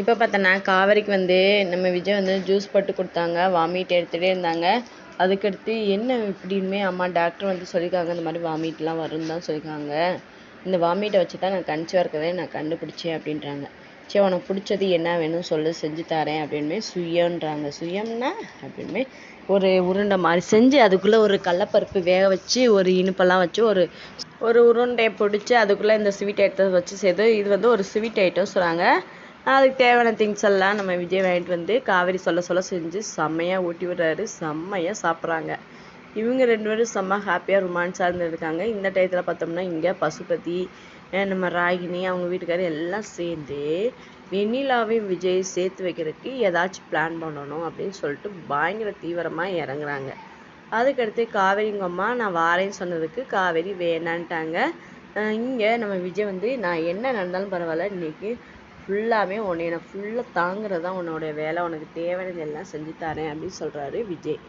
இப்போ பார்த்தோன்னா காவேரிக்கு வந்து நம்ம விஜய் வந்து ஜூஸ் போட்டு கொடுத்தாங்க வாமிட் எடுத்துகிட்டே இருந்தாங்க. அதுக்கடுத்து என்ன இப்படின்மே அம்மா டாக்டர் வந்து சொல்லியிருக்காங்க இந்த மாதிரி வாமிட்லாம் வரும்னு தான் சொல்லியிருக்காங்க இந்த வாமிட்டை வச்சு தான் நான் கன்சீவாக இருக்கவே நான் கண்டுபிடிச்சேன் அப்படின்றாங்க. சரி உனக்கு பிடிச்சது என்ன வேணும் சொல்லு செஞ்சு தரேன் அப்படின்னு சுயம்ன்றாங்க. சுயம்னா அப்படின்னு ஒரு உருண்டை மாதிரி செஞ்சு அதுக்குள்ளே ஒரு கடலப்பருப்பு வேக வச்சு ஒரு இனிப்பெல்லாம் வச்சு ஒரு ஒரு உருண்டையை பிடிச்சி அதுக்குள்ளே இந்த ஸ்வீட் ஐட்டம் வச்சு சேர்த்து இது வந்து ஒரு ஸ்வீட் ஐட்டம் சொல்கிறாங்க அதுக்கு தேவையான திங்ஸ் எல்லாம் நம்ம விஜய் வாங்கிட்டு வந்து காவேரி சொல்ல சொல்ல செஞ்சு செம்மையாக ஊட்டி விடுறாரு. செம்மையாக சாப்பிட்றாங்க. இவங்க ரெண்டு பேரும் செம்ம ஹாப்பியாக ரொமான்ஸாக இருந்திருக்காங்க. இந்த டயத்தில் பார்த்தோம்னா இங்கே பசுபதி நம்ம ராகினி அவங்க வீட்டுக்காரர் எல்லாம் சேர்ந்து வெண்ணிலாவையும் விஜய் சேர்த்து வைக்கிறதுக்கு ஏதாச்சும் பிளான் பண்ணணும் அப்படின்னு சொல்லிட்டு பயங்கர தீவிரமாக இறங்குறாங்க. அதுக்கடுத்து காவேரிங்க அம்மா நான் வாரேன்னு சொன்னதுக்கு காவேரி வேணான்ட்டாங்க. இங்கே நம்ம விஜய் வந்து நான் என்ன நடந்தாலும் பரவாயில்ல இன்னைக்கு ஃபுல்லாமே உன்னை நான் ஃபுல்லாக தாங்குறது தான் உன்னோடைய வேலை. உனக்கு தேவையானது எல்லாம் செஞ்சு தரேன் அப்படின்னு சொல்கிறாரு விஜய்.